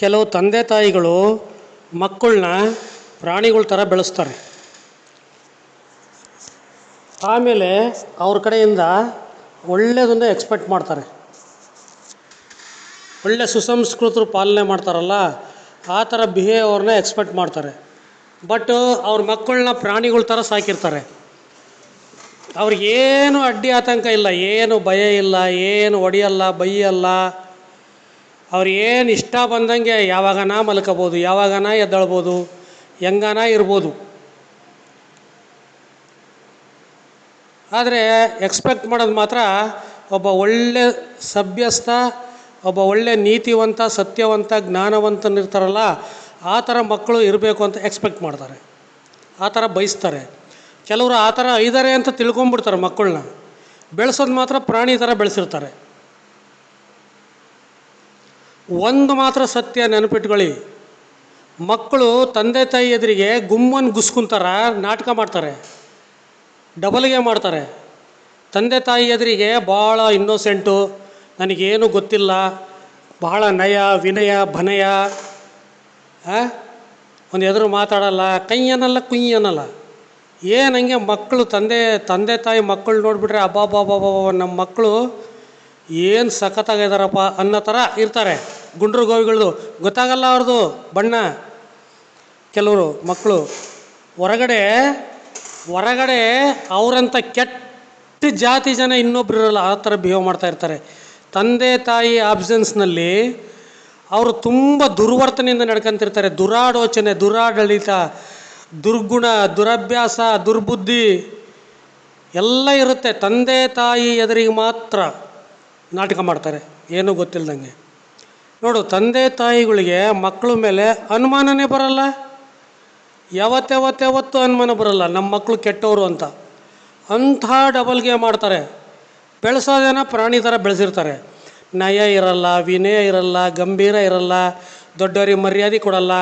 ಕೆಲವು ತಂದೆ ತಾಯಿಗಳು ಮಕ್ಕಳನ್ನ ಪ್ರಾಣಿಗಳ ಥರ ಬೆಳೆಸ್ತಾರೆ. ಆಮೇಲೆ ಅವ್ರ ಕಡೆಯಿಂದ ಒಳ್ಳೆಯದನ್ನು ಎಕ್ಸ್ಪೆಕ್ಟ್ ಮಾಡ್ತಾರೆ. ಒಳ್ಳೆ ಸುಸಂಸ್ಕೃತರು ಪಾಲನೆ ಮಾಡ್ತಾರಲ್ಲ, ಆ ಥರ ಬಿಹೇವ್ರನ್ನ ಎಕ್ಸ್ಪೆಕ್ಟ್ ಮಾಡ್ತಾರೆ. ಬಟ್ ಅವ್ರ ಮಕ್ಕಳನ್ನ ಪ್ರಾಣಿಗಳ ಥರ ಸಾಕಿರ್ತಾರೆ. ಅವ್ರಿಗೇನು ಅಡ್ಡಿ ಆತಂಕ ಇಲ್ಲ, ಏನು ಭಯ ಇಲ್ಲ, ಏನು ಹೊಡಿಯಲ್ಲ ಬೈಯಲ್ಲ ಅವ್ರು ಏನು ಇಷ್ಟ ಬಂದಂಗೆ ಯಾವಾಗನ ಮಲ್ಕೋಬೋದು ಯಾವಾಗನ ಎದ್ದೇಳ್ಬೋದು ಹೆಂಗನ ಇರ್ಬೋದು. ಆದರೆ ಎಕ್ಸ್ಪೆಕ್ಟ್ ಮಾಡೋದು ಮಾತ್ರ ಒಬ್ಬ ಒಳ್ಳೆ ಸಭ್ಯಸ್ಥ, ಒಬ್ಬ ಒಳ್ಳೆ ನೀತಿವಂತ, ಸತ್ಯವಂತ ಜ್ಞಾನವಂತನಿರ್ತಾರಲ್ಲ ಆ ಥರ ಮಕ್ಕಳು ಇರಬೇಕು ಅಂತ ಎಕ್ಸ್ಪೆಕ್ಟ್ ಮಾಡ್ತಾರೆ. ಆ ಥರ ಬಯಸ್ತಾರೆ. ಕೆಲವರು ಆ ಥರ ಇದ್ದಾರೆ ಅಂತ ತಿಳ್ಕೊಂಬಿಡ್ತಾರೆ ಮಕ್ಕಳನ್ನ ಬೆಳೆಸೋದು ಮಾತ್ರ ಪ್ರಾಣಿ ಥರ ಬೆಳೆಸಿರ್ತಾರೆ. ಒಂದು ಮಾತ್ರ ಸತ್ಯ ನೆನಪಿಟ್ಕೊಳ್ಳಿ. ಮಕ್ಕಳು ತಂದೆ ತಾಯಿ ಎದುರಿಗೆ ಗುಮ್ಮನ್ ಗುಸ್ಕುಂತಾರ ನಾಟಕ ಮಾಡ್ತಾರೆ, ಡಬಲ್ಗೆ ಮಾಡ್ತಾರೆ. ತಂದೆ ತಾಯಿ ಎದುರಿಗೆ ಭಾಳ ಇನ್ನೋಸೆಂಟು, ನನಗೇನು ಗೊತ್ತಿಲ್ಲ ಬಹಳ ನಯ, ವಿನಯ, ಭನಯ ಒಂದು ಎದುರು ಮಾತಾಡಲ್ಲ ಕೈ ಅನ್ನಲ್ಲ ಕುಯ್ ಅನ್ನಲ್ಲ ಏನು ಹಂಗೆ ಮಕ್ಕಳು ತಂದೆ ತಂದೆ ತಾಯಿ ಮಕ್ಕಳು ನೋಡಿಬಿಟ್ರೆ ಅಬ್ಬಾಬಾಬಾಬಾ ನಮ್ಮ ಮಕ್ಕಳು ಏನು ಸಖತ್ತಾಗಿದ್ದಾರಪ್ಪ ಅನ್ನೋ ಥರ ಇರ್ತಾರೆ. ಗುಂಡ್ರು ಗೋವಿಗಳದು. ಗೊತ್ತಾಗಲ್ಲ ಅವ್ರದ್ದು ಬಣ್ಣ. ಕೆಲವರು ಮಕ್ಕಳು ಹೊರಗಡೆ ಹೊರಗಡೆ ಅವರಂಥ ಕೆಟ್ಟ ಜಾತಿ ಜನ ಇನ್ನೊಬ್ರು ಇರಲ್ಲ ಆ ಥರ ಬಿಹೇವ್ ಮಾಡ್ತಾ ಇರ್ತಾರೆ. ತಂದೆ, ತಾಯಿ ಆಬ್ಸೆನ್ಸ್ನಲ್ಲಿ ಅವರು ತುಂಬ ದುರ್ವರ್ತನೆಯಿಂದ ನಡ್ಕೊಂತಿರ್ತಾರೆ. ದುರಾಡೋಚನೆ, ದುರಾಡಳಿತ, ದುರ್ಗುಣ, ದುರಭ್ಯಾಸ, ದುರ್ಬುದ್ಧಿ ಎಲ್ಲ ಇರುತ್ತೆ. ತಂದೆ, ತಾಯಿ ಎದುರಿಗೆ ಮಾತ್ರ ನಾಟಕ ಮಾಡ್ತಾರೆ. ಏನೂ ಗೊತ್ತಿಲ್ದಂಗೆ. ನೋಡು, ತಂದೆ ತಾಯಿಗಳಿಗೆ ಮಕ್ಕಳ ಮೇಲೆ ಅನುಮಾನನೇ ಬರಲ್ಲ. ಯಾವತ್ತಾವತ್ತಾವತ್ತು ಅನುಮಾನ ಬರಲ್ಲ. ನಮ್ಮ ಮಕ್ಕಳು ಕೆಟ್ಟವರು ಅಂತ. ಅಂಥ ಡಬಲ್ ಗೇಮ್ ಮಾಡ್ತಾರೆ ಬೆಳೆಸೋದೇನ ಪ್ರಾಣಿ ಥರ ಬೆಳೆಸಿರ್ತಾರೆ. ನಯ ಇರಲ್ಲ, ವಿನಯ ಇರಲ್ಲ, ಗಂಭೀರ ಇರಲ್ಲ, ದೊಡ್ಡವರಿಗೆ ಮರ್ಯಾದೆ ಕೊಡಲ್ಲ,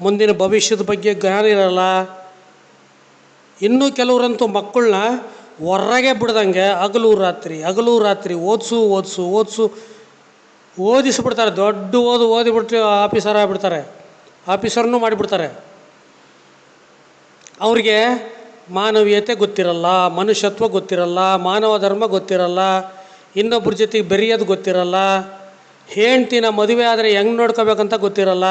ಮುಂದಿನ ಭವಿಷ್ಯದ ಬಗ್ಗೆ ಜ್ಞಾನ ಇರಲ್ಲ. ಇನ್ನು ಕೆಲವರಂತೂ ಮಕ್ಕಳನ್ನ ಹೊರಗೆ ಬಿಡ್ದಂಗೆ ಹಗಲು ರಾತ್ರಿ ಹಗಲು ರಾತ್ರಿ ಓದಿಸು ಓದಿಸು ಓದಿಸು. ಓದಿಸ್ಬಿಡ್ತಾರೆ, ದೊಡ್ಡ ಓದು ಓದಿಬಿಟ್ಟು ಆಫೀಸರ್ ಆಗಿಬಿಡ್ತಾರೆ, ಆಫೀಸರ್ನೂ ಮಾಡಿಬಿಡ್ತಾರೆ. ಅವ್ರಿಗೆ ಮಾನವೀಯತೆ ಗೊತ್ತಿರಲ್ಲ, ಮನುಷ್ಯತ್ವ ಗೊತ್ತಿರಲ್ಲ, ಮಾನವ ಧರ್ಮ ಗೊತ್ತಿರಲ್ಲ ಇನ್ನೊಬ್ಬರ ಜೊತೆಗೆ ಬೆರೆಯೋದು ಗೊತ್ತಿರಲ್ಲ, ಹೆಂಡ್ತಿನ ಮದುವೆ ಆದರೆ ಹೆಂಗೆ ನೋಡ್ಕೋಬೇಕಂತ ಗೊತ್ತಿರಲ್ಲ,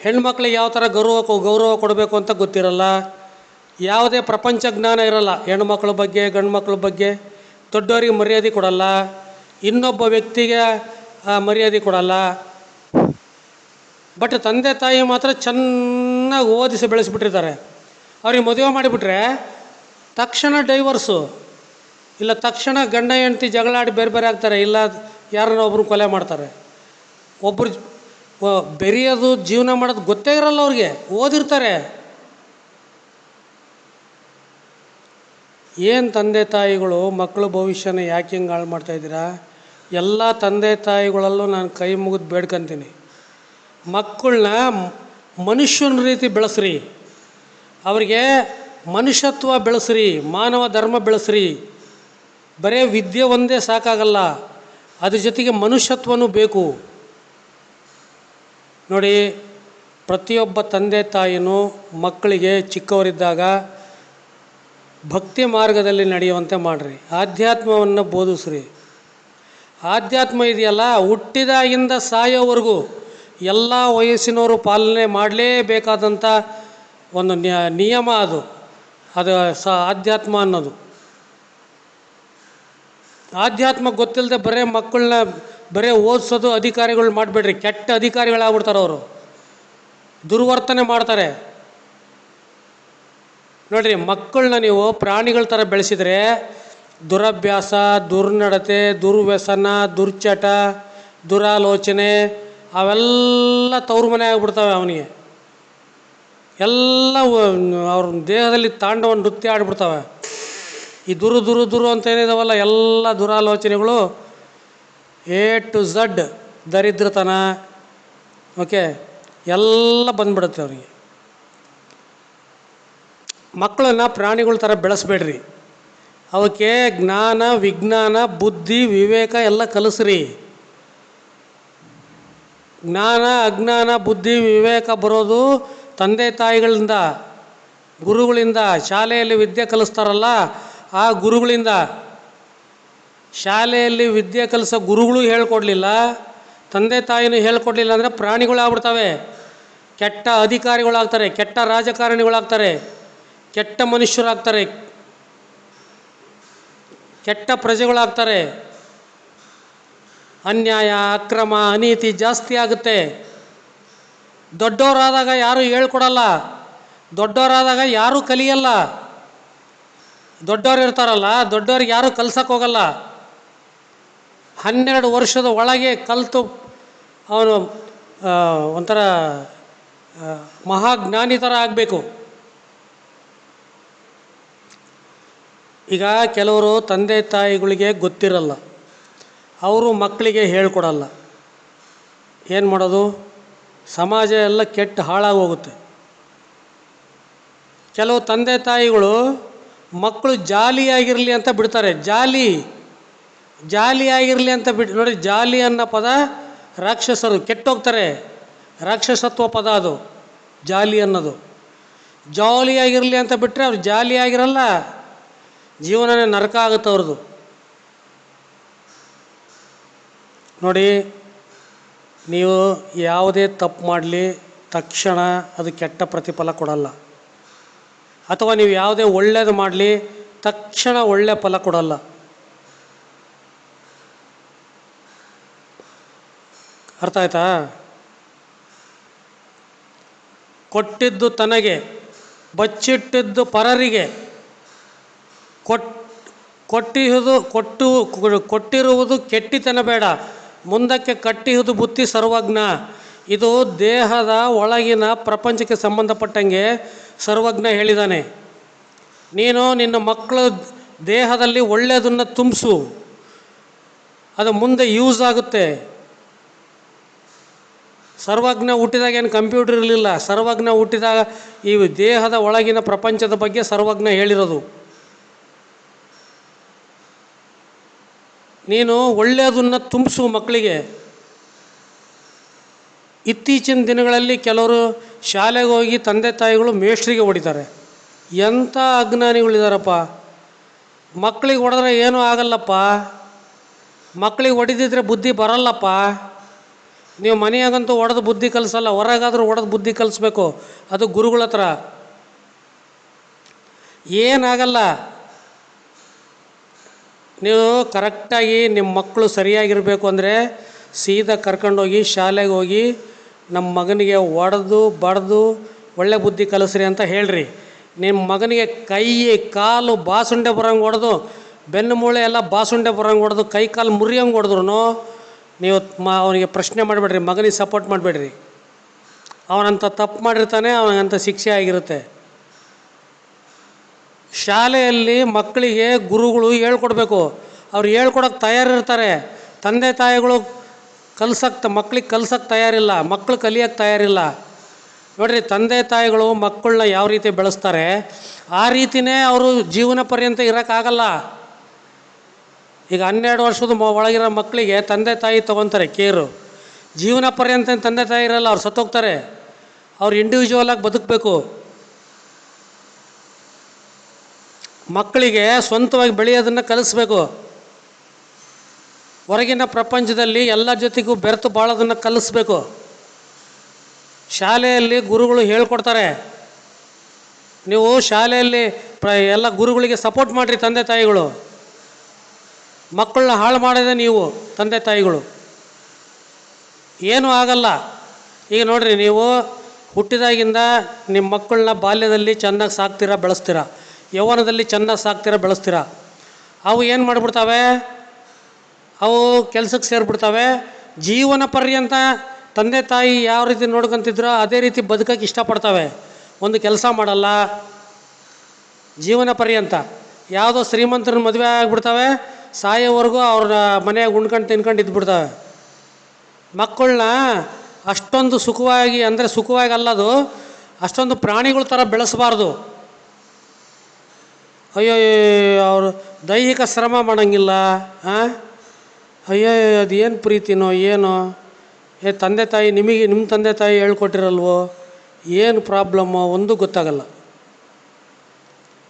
ಹೆಣ್ಮಕ್ಳಿಗೆ ಯಾವ ಥರ ಗೌರವ ಗೌರವ ಕೊಡಬೇಕು ಅಂತ ಗೊತ್ತಿರಲ್ಲ, ಯಾವುದೇ ಪ್ರಪಂಚ ಜ್ಞಾನ ಇರಲ್ಲ, ಹೆಣ್ಮಕ್ಳ ಬಗ್ಗೆ ಗಂಡು ಮಕ್ಳ ಬಗ್ಗೆ, ದೊಡ್ಡವರಿಗೆ ಮರ್ಯಾದೆ ಕೊಡಲ್ಲ, ಇನ್ನೊಬ್ಬ ವ್ಯಕ್ತಿಗೆ ಮರ್ಯಾದೆ ಕೊಡಲ್ಲ. ಬಟ್ ತಂದೆ ತಾಯಿ ಮಾತ್ರ ಚೆನ್ನಾಗಿ ಓದಿಸಿ ಬೆಳೆಸಿಬಿಟ್ಟಿರ್ತಾರೆ. ಅವ್ರಿಗೆ ಮದುವೆ ಮಾಡಿಬಿಟ್ರೆ ತಕ್ಷಣ ಡೈವರ್ಸು ಇಲ್ಲ ತಕ್ಷಣ ಗಂಡ ಹೆಂಡತಿ ಜಗಳಾಡಿ ಬೇರೆ ಬೇರೆ ಆಗ್ತಾರೆ. ಇಲ್ಲ ಯಾರನ್ನ ಒಬ್ರು ಕೊಲೆ ಮಾಡ್ತಾರೆ. ಒಬ್ಬರು ಬೆರೆಯೋದು, ಜೀವನ ಮಾಡೋದು ಗೊತ್ತೇ ಇರಲ್ಲ ಅವ್ರಿಗೆ. ಓದಿರ್ತಾರೆ. ಏನು ತಂದೆ ತಾಯಿಗಳು ಮಕ್ಕಳು ಭವಿಷ್ಯನ ಯಾಕೆ ಹಿಂಗೆ ಹಾಳು ಮಾಡ್ತಾಯಿದ್ದೀರಾ ಎಲ್ಲ ತಂದೆ ತಾಯಿಗಳಲ್ಲೂ ನಾನು ಕೈ ಮುಗಿದು ಬೇಡ್ಕೊಂತೀನಿ. ಮಕ್ಕಳನ್ನ ಮನುಷ್ಯನ ರೀತಿ ಬೆಳೆಸ್ರಿ. ಅವರಿಗೆ ಮನುಷ್ಯತ್ವ ಬೆಳೆಸ್ರಿ, ಮಾನವ ಧರ್ಮ ಬೆಳೆಸ್ರಿ. ಬರೇ ವಿದ್ಯೆ ಒಂದೇ ಸಾಕಾಗಲ್ಲ, ಅದ್ರ ಜೊತೆಗೆ ಮನುಷ್ಯತ್ವನೂ ಬೇಕು. ನೋಡಿ, ಪ್ರತಿಯೊಬ್ಬ ತಂದೆ ತಾಯಿನೂ ಮಕ್ಕಳಿಗೆ ಚಿಕ್ಕವರಿದ್ದಾಗ ಭಕ್ತಿ ಮಾರ್ಗದಲ್ಲಿ ನಡೆಯುವಂತೆ ಮಾಡಿರಿ. ಆಧ್ಯಾತ್ಮವನ್ನು ಬೋಧಿಸ್ರಿ. ಆಧ್ಯಾತ್ಮ ಇದೆಯಲ್ಲ, ಹುಟ್ಟಿದಾಗಿಂದ ಸಾಯೋವರೆಗೂ ಎಲ್ಲ ವಯಸ್ಸಿನವರು ಪಾಲನೆ ಮಾಡಲೇಬೇಕಾದಂಥ ಒಂದು ನಿಯಮ ಅದು. ಅದು ಸ, ಆಧ್ಯಾತ್ಮ ಅನ್ನೋದು. ಆಧ್ಯಾತ್ಮ ಗೊತ್ತಿಲ್ಲದೆ ಬರೇ ಮಕ್ಕಳನ್ನ ಬರೇ ಓದಿಸೋದು ಅಧಿಕಾರಿಗಳು ಮಾಡಬೇಡ್ರಿ. ಕೆಟ್ಟ ಅಧಿಕಾರಿಗಳಾಗ್ಬಿಡ್ತಾರೆ ಅವರು. ದುರ್ವರ್ತನೆ ಮಾಡ್ತಾರೆ. ನೋಡಿರಿ ಮಕ್ಕಳನ್ನ ನೀವು ಪ್ರಾಣಿಗಳ ಥರ ಬೆಳೆಸಿದರೆ ದುರಭ್ಯಾಸ, ದುರ್ನಡತೆ, ದುರ್ವ್ಯಸನ, ದುರ್ಚಟ, ದುರಾಲೋಚನೆ, ಅವೆಲ್ಲ ತವ್ರ ಮನೆ ಆಗ್ಬಿಡ್ತವೆ ಅವನಿಗೆ. ಎಲ್ಲ ಅವ್ರ ದೇಹದಲ್ಲಿ ತಾಂಡವ ನೃತ್ಯ ಆಡ್ಬಿಡ್ತವೆ. ಈ ದುರು ದುರು ದುರು ಅಂತ ಏನಿದಾವಲ್ಲ, ಎಲ್ಲ ದುರಾಲೋಚನೆಗಳು ಎ ಟು ಝಡ್ ದರಿದ್ರತನ, ಓಕೆ, ಎಲ್ಲ ಬಂದ್ಬಿಡುತ್ತೆ ಅವರಿಗೆ. ಮಕ್ಕಳನ್ನು ಪ್ರಾಣಿಗಳ ಥರ ಬೆಳೆಸ್ಬೇಡ್ರಿ. ಅವಕ್ಕೆ ಜ್ಞಾನ, ವಿಜ್ಞಾನ, ಬುದ್ಧಿ, ವಿವೇಕ ಎಲ್ಲ ಕಲಿಸ್ರಿ. ಜ್ಞಾನ, ಅಜ್ಞಾನ, ಬುದ್ಧಿ, ವಿವೇಕ ಬರೋದು ತಂದೆ ತಾಯಿಗಳಿಂದ, ಗುರುಗಳಿಂದ, ಶಾಲೆಯಲ್ಲಿ ವಿದ್ಯೆ ಕಲಿಸ್ತಾರಲ್ಲ, ಆ ಗುರುಗಳಿಂದ. ಶಾಲೆಯಲ್ಲಿ ವಿದ್ಯೆ ಕಲಿಸೋ ಗುರುಗಳು ಹೇಳ್ಕೊಡ್ಲಿಲ್ಲ, ತಂದೆ ತಾಯಿನೂ ಹೇಳ್ಕೊಡ್ಲಿಲ್ಲ ಅಂದರೆ ಪ್ರಾಣಿಗಳಾಗ್ಬಿಡ್ತವೆ. ಕೆಟ್ಟ ಅಧಿಕಾರಿಗಳಾಗ್ತಾರೆ, ಕೆಟ್ಟ ರಾಜಕಾರಣಿಗಳಾಗ್ತಾರೆ, ಕೆಟ್ಟ ಮನುಷ್ಯರಾಗ್ತಾರೆ ಕೆಟ್ಟ ಪ್ರಜೆಗಳಾಗ್ತಾರೆ. ಅನ್ಯಾಯ, ಅಕ್ರಮ, ಅನೀತಿ ಜಾಸ್ತಿ ಆಗುತ್ತೆ. ದೊಡ್ಡವರಾದಾಗ ಯಾರೂ ಹೇಳ್ಕೊಡಲ್ಲ. ದೊಡ್ಡವರಾದಾಗ ಯಾರೂ ಕಲಿಯಲ್ಲ. ದೊಡ್ಡವ್ರು ಇರ್ತಾರಲ್ಲ, ದೊಡ್ಡವ್ರಿಗೆ ಯಾರೂ ಕಲ್ಸಕ್ಕೆ ಹೋಗಲ್ಲ. ಹನ್ನೆರಡು ವರ್ಷದ ಒಳಗೆ ಕಲಿತು ಅವನು ಒಂಥರ ಮಹಾಜ್ಞಾನಿ ಥರ ಆಗಬೇಕು. ಈಗ ಕೆಲವರು ತಂದೆ ತಾಯಿಗಳಿಗೆ ಗೊತ್ತಿರಲ್ಲ. ಅವರು ಮಕ್ಕಳಿಗೆ ಹೇಳ್ಕೊಡಲ್ಲ. ಏನು ಮಾಡೋದು? ಸಮಾಜ ಎಲ್ಲ ಕೆಟ್ಟು ಹಾಳಾಗಿ ಹೋಗುತ್ತೆ ಕೆಲವು ತಂದೆ ತಾಯಿಗಳು ಮಕ್ಕಳು ಜಾಲಿಯಾಗಿರಲಿ ಅಂತ ಬಿಡ್ತಾರೆ. ಜಾಲಿ, ಜಾಲಿಯಾಗಿರಲಿ ಅಂತ ಬಿಟ್ಟು ನೋಡಿ ಜಾಲಿ ಅನ್ನೋ ಪದ ರಾಕ್ಷಸರು ಕೆಟ್ಟೋಗ್ತಾರೆ. ರಾಕ್ಷಸತ್ವ ಪದ ಅದು, ಜಾಲಿ ಅನ್ನೋದು. ಜಾಲಿಯಾಗಿರಲಿ ಅಂತ ಬಿಟ್ಟರೆ ಅವ್ರು ಜಾಲಿಯಾಗಿರಲ್ಲ. ಜೀವನನೇ ನರಕ ಆಗುತ್ತೆ ಅವ್ರದ್ದು. ನೋಡಿ, ನೀವು ಯಾವುದೇ ತಪ್ಪು ಮಾಡಲಿ, ತಕ್ಷಣ ಅದು ಕೆಟ್ಟ ಪ್ರತಿಫಲ ಕೊಡಲ್ಲ. ಅಥವಾ ನೀವು ಯಾವುದೇ ಒಳ್ಳೇದು ಮಾಡಲಿ, ತಕ್ಷಣ ಒಳ್ಳೆಯ ಫಲ ಕೊಡಲ್ಲ. ಅರ್ಥ ಆಯ್ತಾ? ಕೊಟ್ಟಿದ್ದು ತನಗೆ, ಬಚ್ಚಿಟ್ಟಿದ್ದು ಪರರಿಗೆ. ಕೊಟ್, ಕೊಟ್ಟಿಹುದು, ಕೊಟ್ಟು, ಕೊಟ್ಟಿರುವುದು ಕೆಟ್ಟಿತನ ಬೇಡ. ಮುಂದಕ್ಕೆ ಕಟ್ಟಿಹುದು ಬುತ್ತಿ ಸರ್ವಜ್ಞ. ಇದು ದೇಹದ ಒಳಗಿನ ಪ್ರಪಂಚಕ್ಕೆ ಸಂಬಂಧಪಟ್ಟಂಗೆ ಸರ್ವಜ್ಞ ಹೇಳಿದ್ದಾನೆ ನೀನು ನಿನ್ನ ಮಕ್ಕಳ ದೇಹದಲ್ಲಿ ಒಳ್ಳೆಯದನ್ನು ತುಂಬಿಸು. ಅದು ಮುಂದೆ ಯೂಸ್ ಆಗುತ್ತೆ. ಸರ್ವಜ್ಞ ಹುಟ್ಟಿದಾಗ ಏನು ಕಂಪ್ಯೂಟರ್ ಇರಲಿಲ್ಲ. ಸರ್ವಜ್ಞ ಹುಟ್ಟಿದಾಗ ಈ ದೇಹದ ಒಳಗಿನ ಪ್ರಪಂಚದ ಬಗ್ಗೆ ಸರ್ವಜ್ಞ ಹೇಳಿರೋದು. ನೀನು ಒಳ್ಳೆಯದನ್ನು ತುಂಬಿಸು ಮಕ್ಕಳಿಗೆ ಇತ್ತೀಚಿನ ದಿನಗಳಲ್ಲಿ ಕೆಲವರು ಶಾಲೆಗೆ ಹೋಗಿ ತಂದೆ ತಾಯಿಗಳು ಮೇಷ್ಟ್ರಿಗೆ ಹೊಡಿತಾರೆ. ಎಂಥ ಅಜ್ಞಾನಿಗಳಿದಾರಪ್ಪ. ಮಕ್ಕಳಿಗೆ ಹೊಡೆದ್ರೆ ಏನೂ ಆಗಲ್ಲಪ್ಪ. ಮಕ್ಕಳಿಗೆ ಹೊಡೆದಿದ್ರೆ ಬುದ್ಧಿ ಬರಲ್ಲಪ್ಪ. ನೀವು ಮನೆಯಾಗಂತೂ ಹೊಡೆದು ಬುದ್ಧಿ ಕಲಿಸಲ್ಲ, ಹೊರಗಾದರೂ ಹೊಡೆದು ಬುದ್ಧಿ ಕಲಿಸ್ಬೇಕು. ಅದು ಗುರುಗಳ ಹತ್ರ ಏನಾಗಲ್ಲ. ನೀವು ಕರೆಕ್ಟಾಗಿ ನಿಮ್ಮ ಮಕ್ಕಳು ಸರಿಯಾಗಿರಬೇಕು ಅಂದರೆ ಸೀದಾ ಕರ್ಕೊಂಡೋಗಿ ಶಾಲೆಗೆ ಹೋಗಿ ನಮ್ಮ ಮಗನಿಗೆ ಹೊಡೆದು ಬಡ್ದು ಒಳ್ಳೆ ಬುದ್ಧಿ ಕಲಿಸ್ರಿ ಅಂತ ಹೇಳ್ರಿ. ನಿಮ್ಮ ಮಗನಿಗೆ ಕೈ ಕಾಲು ಬಾಸುಂಡೆ ಬರೋಂಗೆ ಹೊಡೆದು ಬೆನ್ನು ಮೂಳೆ ಎಲ್ಲ ಬಾಸುಂಡೆ ಬರೋಂಗೆ ಹೊಡೆದು ಕೈ ಕಾಲು ಮುರಿಯಂಗೆ ಹೊಡೆದ್ರು ನೀವು ಮ ಅವನಿಗೆ ಪ್ರಶ್ನೆ ಮಾಡಬೇಡ್ರಿ, ಮಗನಿಗೆ ಸಪೋರ್ಟ್ ಮಾಡಬೇಡ್ರಿ. ಅವನಂಥ ತಪ್ಪು ಮಾಡಿರ್ತಾನೆ ಅವನಿಗಂತ ಶಿಕ್ಷೆ ಆಗಿರುತ್ತೆ. ಶಾಲೆಯಲ್ಲಿ ಮಕ್ಕಳಿಗೆ ಗುರುಗಳು ಹೇಳ್ಕೊಡ್ಬೇಕು. ಅವ್ರು ಹೇಳ್ಕೊಡೋಕೆ ತಯಾರಿರ್ತಾರೆ. ತಂದೆ ತಾಯಿಗಳು ಕಲ್ಸಕ್ಕೆ ಮಕ್ಳಿಗೆ ಕಲ್ಸಕ್ಕೆ ತಯಾರಿಲ್ಲ. ಮಕ್ಕಳು ಕಲಿಯೋಕ್ಕೆ ತಯಾರಿಲ್ಲ. ನೋಡಿರಿ, ತಂದೆ ತಾಯಿಗಳು ಮಕ್ಕಳನ್ನ ಯಾವ ರೀತಿ ಬೆಳೆಸ್ತಾರೆ, ಆ ರೀತಿಯೇ ಅವರು ಜೀವನ ಪರ್ಯಂತ ಇರೋಕ್ಕಾಗಲ್ಲ ಈಗ ಹನ್ನೆರಡು ವರ್ಷದ ಒಳಗಿರೋ ಮಕ್ಕಳಿಗೆ ತಂದೆ ತಾಯಿ ತೊಗೊತಾರೆ ಕೇರು. ಜೀವನ ಪರ್ಯಂತ ತಂದೆ ತಾಯಿ ಇರಲ್ಲ, ಅವ್ರು ಸತ್ತೋಗ್ತಾರೆ. ಅವ್ರು ಇಂಡಿವಿಜುವಲ್ ಆಗಿ ಬದುಕಬೇಕು. ಮಕ್ಕಳಿಗೆ ಸ್ವಂತವಾಗಿ ಬೆಳೆಯೋದನ್ನು ಕಲಿಸ್ಬೇಕು. ಹೊರಗಿನ ಪ್ರಪಂಚದಲ್ಲಿ ಎಲ್ಲ ಜೊತೆಗೂ ಬೆರೆತು ಬಾಳೋದನ್ನು ಕಲಿಸ್ಬೇಕು. ಶಾಲೆಯಲ್ಲಿ ಗುರುಗಳು ಹೇಳ್ಕೊಡ್ತಾರೆ, ನೀವು ಶಾಲೆಯಲ್ಲಿ ಪ್ರ, ಎಲ್ಲ ಗುರುಗಳಿಗೆ ಸಪೋರ್ಟ್ ಮಾಡಿರಿ ತಂದೆ ತಾಯಿಗಳು. ಮಕ್ಕಳನ್ನ ಹಾಳು ಮಾಡಿದೆ ನೀವು ತಂದೆ ತಾಯಿಗಳು. ಏನೂ ಆಗಲ್ಲ. ಈಗ ನೋಡಿರಿ, ನೀವು ಹುಟ್ಟಿದಾಗಿಂದ ನಿಮ್ಮ ಮಕ್ಕಳನ್ನ ಬಾಲ್ಯದಲ್ಲಿ ಚೆನ್ನಾಗಿ ಸಾಕ್ತೀರಾ, ಬೆಳೆಸ್ತೀರಾ? ಯೌವನದಲ್ಲಿ ಚೆನ್ನಾಗಿ ಸಾಕ್ತೀರ, ಬೆಳೆಸ್ತೀರ? ಅವು ಏನು ಮಾಡಿಬಿಡ್ತಾವೆ? ಅವು ಕೆಲಸಕ್ಕೆ ಸೇರಿಬಿಡ್ತಾವೆ. ಜೀವನ ಪರ್ಯಂತ ತಂದೆ ತಾಯಿ ಯಾವ ರೀತಿ ನೋಡ್ಕೊಂತಿದ್ರೋ ಅದೇ ರೀತಿ ಬದುಕಕ್ಕೆ ಇಷ್ಟಪಡ್ತವೆ. ಒಂದು ಕೆಲಸ ಮಾಡಲ್ಲ. ಜೀವನ ಪರ್ಯಂತ ಯಾವುದೋ ಶ್ರೀಮಂತರ ಮದುವೆ ಆಗಿಬಿಡ್ತವೆ. ಸಾಯೋವರೆಗೂ ಅವ್ರ ಮನೆಯಾಗ ಉಣ್ಕೊಂಡು ತಿನ್ಕೊಂಡು ಇದ್ಬಿಡ್ತಾವೆ. ಮಕ್ಕಳನ್ನ ಅಷ್ಟೊಂದು ಸುಖವಾಗಿ, ಅಂದರೆ ಸುಖವಾಗಿ ಅಲ್ಲದು, ಅಷ್ಟೊಂದು ಪ್ರಾಣಿಗಳ ಥರ ಬೆಳೆಸಬಾರ್ದು. ಅಯ್ಯೋ ಅವರು ದೈಹಿಕ ಶ್ರಮ ಮಾಡೋಂಗಿಲ್ಲ ಹಾಂ ಅಯ್ಯೋ ಏನು ಪ್ರೀತಿನೋ, ಏನೋ? ಏ, ತಂದೆ ತಾಯಿ ನಿಮಗೆ ನಿಮ್ಮ ತಂದೆ ತಾಯಿ ಹೇಳ್ಕೊಟ್ಟಿರಲ್ವೋ? ಏನು ಪ್ರಾಬ್ಲಮ್ಮು ಒಂದು ಗೊತ್ತಾಗಲ್ಲ.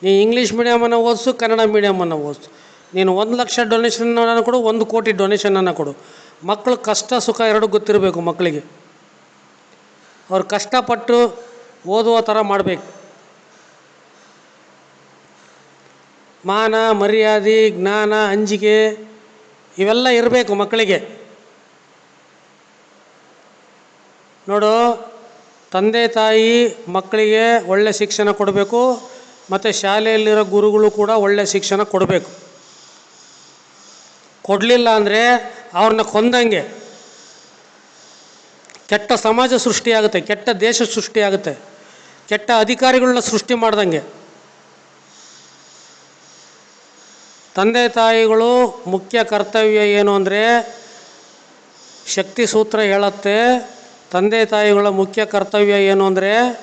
ನೀ ಇಂಗ್ಲೀಷ್ ಮೀಡಿಯಮನ್ನು ಓದಿಸು, ಕನ್ನಡ ಮೀಡಿಯಮನ್ನು ಓದಿಸು. ನೀನು ಒಂದು ಲಕ್ಷ ಡೊನೇಷನನ್ನು ಕೊಡು, ಒಂದು ಕೋಟಿ ಡೊನೇಷನನ್ನು ಕೊಡು. ಮಕ್ಕಳು ಕಷ್ಟ, ಸುಖ ಎರಡು ಗೊತ್ತಿರಬೇಕು ಮಕ್ಕಳಿಗೆ ಅವ್ರು ಕಷ್ಟಪಟ್ಟು ಓದುವ ಥರ ಮಾಡಬೇಕು. ಮಾನ ಮರ್ಯಾದೆ, ಜ್ಞಾನ, ಅಂಜಿಕೆ ಇವೆಲ್ಲ ಇರಬೇಕು ಮಕ್ಕಳಿಗೆ. ನೋಡು, ತಂದೆ, ತಾಯಿ ಮಕ್ಕಳಿಗೆ ಒಳ್ಳೆ ಶಿಕ್ಷಣ ಕೊಡಬೇಕು, ಮತ್ತು ಶಾಲೆಯಲ್ಲಿರೋ ಗುರುಗಳು ಕೂಡ ಒಳ್ಳೆ ಶಿಕ್ಷಣ ಕೊಡಬೇಕು. ಕೊಡಲಿಲ್ಲ ಅಂದರೆ ಅವ್ರನ್ನ ಕೊಂದಂಗೆ. ಕೆಟ್ಟ ಸಮಾಜ ಸೃಷ್ಟಿಯಾಗುತ್ತೆ, ಕೆಟ್ಟ ದೇಶ ಸೃಷ್ಟಿಯಾಗುತ್ತೆ, ಕೆಟ್ಟ ಅಧಿಕಾರಿಗಳನ್ನ ಸೃಷ್ಟಿ ಮಾಡ್ದಂಗೆ. ತಂದೆ ತಾಯಿಗಳು ಮುಖ್ಯ ಕರ್ತವ್ಯ ಏನು ಅಂದರೆ ಶಕ್ತಿ ಸೂತ್ರ ಹೇಳುತ್ತೆ. ತಂದೆ ತಾಯಿಗಳ ಮುಖ್ಯ ಕರ್ತವ್ಯ ಏನು ಅಂದರೆ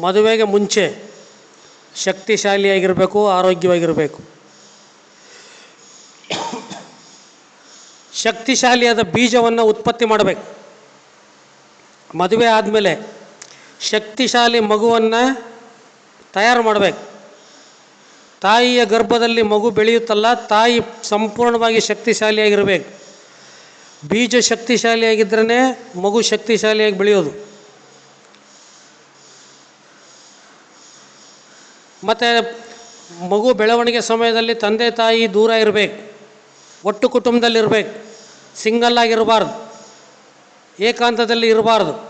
ಮದುವೆಗೆ ಮುಂಚೆ ಶಕ್ತಿಶಾಲಿಯಾಗಿರಬೇಕು, ಆರೋಗ್ಯವಾಗಿರಬೇಕು. ಶಕ್ತಿಶಾಲಿಯಾದ ಬೀಜವನ್ನು ಉತ್ಪತ್ತಿ ಮಾಡಬೇಕು. ಮದುವೆ ಆದಮೇಲೆ ಶಕ್ತಿಶಾಲಿ ಮಗುವನ್ನು ತಯಾರು ಮಾಡಬೇಕು. ತಾಯಿಯ ಗರ್ಭದಲ್ಲಿ ಮಗು ಬೆಳೆಯುತ್ತಲ್ಲ, ತಾಯಿ ಸಂಪೂರ್ಣವಾಗಿ ಶಕ್ತಿಶಾಲಿಯಾಗಿರಬೇಕು. ಬೀಜ ಶಕ್ತಿಶಾಲಿಯಾಗಿದ್ದರೆ ಮಗು ಶಕ್ತಿಶಾಲಿಯಾಗಿ ಬೆಳೆಯೋದು. ಮತ್ತು ಮಗು ಬೆಳವಣಿಗೆ ಸಮಯದಲ್ಲಿ ತಂದೆ ತಾಯಿ ದೂರ ಇರಬೇಕು. ಒಟ್ಟು ಕುಟುಂಬದಲ್ಲಿರಬೇಕು. ಸಿಂಗಲ್ ಆಗಿರಬಾರ್ದು. ಏಕಾಂತದಲ್ಲಿ ಇರಬಾರ್ದು.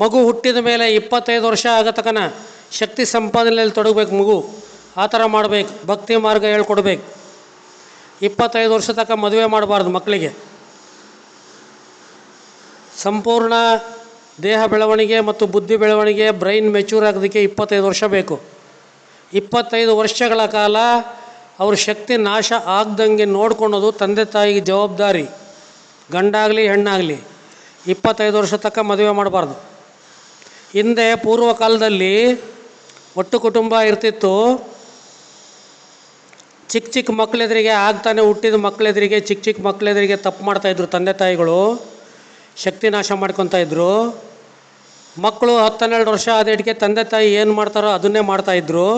ಮಗು ಹುಟ್ಟಿದ ಮೇಲೆ ಇಪ್ಪತ್ತೈದು ವರ್ಷ ಆಗತಕನ ಶಕ್ತಿ ಸಂಪಾದನೆಯಲ್ಲಿ ತೊಡಗಬೇಕು ಮಗು. ಆ ಥರ ಮಾಡಬೇಕು. ಭಕ್ತಿ ಮಾರ್ಗ ಹೇಳ್ಕೊಡ್ಬೇಕು. ಇಪ್ಪತ್ತೈದು ವರ್ಷ ತನಕ ಮದುವೆ ಮಾಡಬಾರ್ದು ಮಕ್ಕಳಿಗೆ. ಸಂಪೂರ್ಣ ದೇಹ ಬೆಳವಣಿಗೆ ಮತ್ತು ಬುದ್ಧಿ ಬೆಳವಣಿಗೆ, ಬ್ರೈನ್ ಮೆಚೂರ್ ಆಗೋದಕ್ಕೆ ಇಪ್ಪತ್ತೈದು ವರ್ಷ ಬೇಕು. ಇಪ್ಪತ್ತೈದು ವರ್ಷಗಳ ಕಾಲ ಅವ್ರ ಶಕ್ತಿ ನಾಶ ಆಗ್ದಂಗೆ ನೋಡ್ಕೊಳೋದು ತಂದೆ ತಾಯಿಗೆ ಜವಾಬ್ದಾರಿ. ಗಂಡಾಗಲಿ, ಹೆಣ್ಣಾಗಲಿ. ಇಪ್ಪತ್ತೈದು ವರ್ಷ ತನಕ ಮದುವೆ ಮಾಡಬಾರ್ದು. ಹಿಂದೆ ಪೂರ್ವ ಕಾಲದಲ್ಲಿ ಒಟ್ಟು ಕುಟುಂಬ ಇರ್ತಿತ್ತು. ಚಿಕ್ಕ ಚಿಕ್ಕ ಮಕ್ಕಳೆದುರಿಗೆ ಆಗ್ತಾನೆ ಹುಟ್ಟಿದ ಮಕ್ಕಳೆದುರಿಗೆ ಚಿಕ್ಕ ಚಿಕ್ಕ ಮಕ್ಕಳೆದುರಿಗೆ ತಪ್ಪು ಮಾಡ್ತಾಯಿದ್ರು ತಂದೆ ತಾಯಿಗಳು. ಶಕ್ತಿ ನಾಶ ಮಾಡ್ಕೊತಾ ಇದ್ರು. ಮಕ್ಕಳು ಹತ್ತನ್ನೆರಡು ವರ್ಷ ಆದೇಟಿಗೆ ತಂದೆ ತಾಯಿ ಏನು ಮಾಡ್ತಾರೋ ಅದನ್ನೇ ಮಾಡ್ತಾಯಿದ್ರು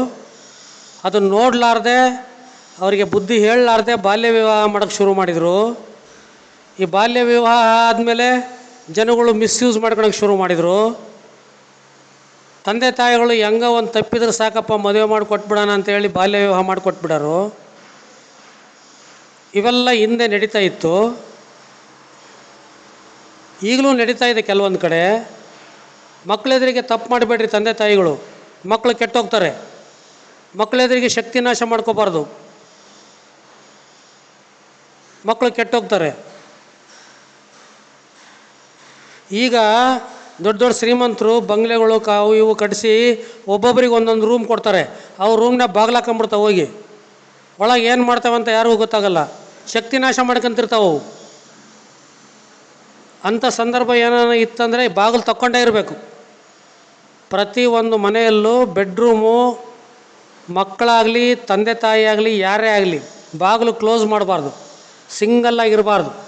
ಅದನ್ನು ನೋಡಲಾರ್ದೆ, ಅವರಿಗೆ ಬುದ್ಧಿ ಹೇಳಲಾರ್ದೆ ಬಾಲ್ಯ ವಿವಾಹ ಮಾಡೋಕ್ಕೆ ಶುರು ಮಾಡಿದರು. ಈ ಬಾಲ್ಯ ವಿವಾಹ ಆದಮೇಲೆ ಜನಗಳು ಮಿಸ್ಯೂಸ್ ಮಾಡ್ಕೊಳಕ್ಕೆ ಶುರು ಮಾಡಿದರು. ತಂದೆ ತಾಯಿಗಳು ಹೆಂಗ ಒಂದು ತಪ್ಪಿದ್ರೆ ಸಾಕಪ್ಪ, ಮದುವೆ ಮಾಡಿ ಕೊಟ್ಬಿಡೋಣ ಅಂತೇಳಿ ಬಾಲ್ಯ ವಿವಾಹ ಮಾಡಿಕೊಟ್ಬಿಡೋರು ಇವೆಲ್ಲ ಹಿಂದೆ ನಡೀತಾ ಇತ್ತು. ಈಗಲೂ ನಡೀತಾ ಇದೆ ಕೆಲವೊಂದು ಕಡೆ. ಮಕ್ಕಳೆದುರಿಗೆ ತಪ್ಪು ಮಾಡಬೇಡ್ರಿ ತಂದೆ ತಾಯಿಗಳು. ಮಕ್ಕಳು ಕೆಟ್ಟೋಗ್ತಾರೆ. ಮಕ್ಕಳೆದುರಿಗೆ ಶಕ್ತಿ ನಾಶ ಮಾಡ್ಕೋಬಾರ್ದು. ಮಕ್ಕಳು ಕೆಟ್ಟೋಗ್ತಾರೆ. ಈಗ ದೊಡ್ಡ ದೊಡ್ಡ ಶ್ರೀಮಂತರು, ಬಂಗ್ಲೆಗಳು ಕಾವು ಇವು ಕಟ್ಟಿಸಿ ಒಬ್ಬೊಬ್ರಿಗೆ ಒಂದೊಂದು ರೂಮ್ ಕೊಡ್ತಾರೆ. ಅವ್ರ ರೂಮ್ನ ಬಾಗ್ಲಾಕೊಂಬಿಡ್ತಾವೆ ಹೋಗಿ. ಒಳಗೆ ಏನು ಮಾಡ್ತಾವಂತ ಯಾರಿಗೂ ಗೊತ್ತಾಗಲ್ಲ. ಶಕ್ತಿ ನಾಶ ಮಾಡ್ಕೊಂತಿರ್ತಾವೆ ಅವು. ಅಂಥ ಸಂದರ್ಭ ಏನಾನ ಇತ್ತಂದರೆ ಬಾಗಿಲು ತಕ್ಕೊಂಡೇ ಇರಬೇಕು. ಪ್ರತಿ ಒಂದು ಮನೆಯಲ್ಲೂ ಬೆಡ್ರೂಮು ಮಕ್ಕಳಾಗಲಿ, ತಂದೆ ತಾಯಿ ಆಗಲಿ ಯಾರೇ ಆಗಲಿ ಬಾಗಿಲು ಕ್ಲೋಸ್ ಮಾಡಬಾರ್ದು. ಸಿಂಗಲ್ಲಾಗಿರಬಾರ್ದು